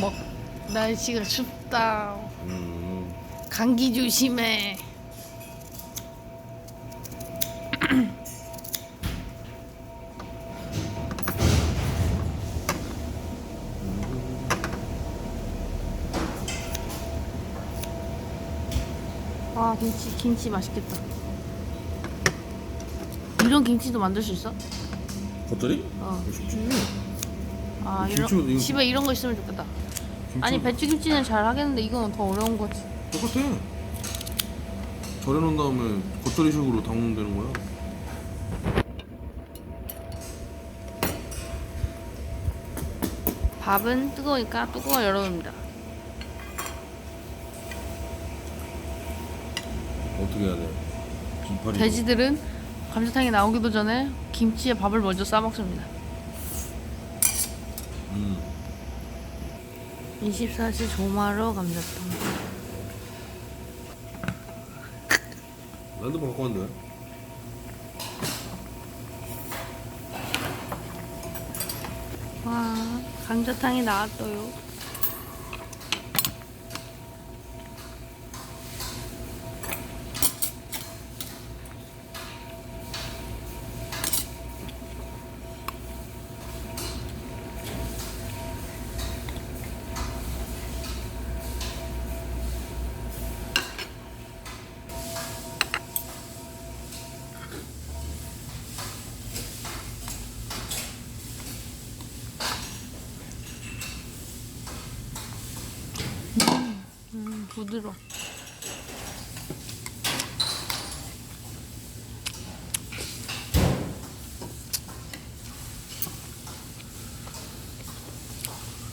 먹 날씨가 춥다. 음. 감기 조심해. 와 아, 김치 김치 맛있겠다. 이런 김치도 만들 수 있어? 겉절이? 어. 쉽지. 아 김치 이런 집에 이런 거 있으면 좋겠다. 아니 배추김치는 잘 하겠는데 이건 더 어려운 거지. 똑같아. 절여놓은 다음에 겉절이식으로 담으면 되는 거야. 밥은 뜨거우니까 뚜껑을 열어놓습니다. 어떻게 해야 돼? 김파리. 돼지들은 감자탕이 나오기도 전에 김치에 밥을 먼저 싸 먹습니다. 음. 24시 조마로 감자탕. 핸드폰 갖고 왔는데. 와 감자탕이 나왔어요. 부드러. 워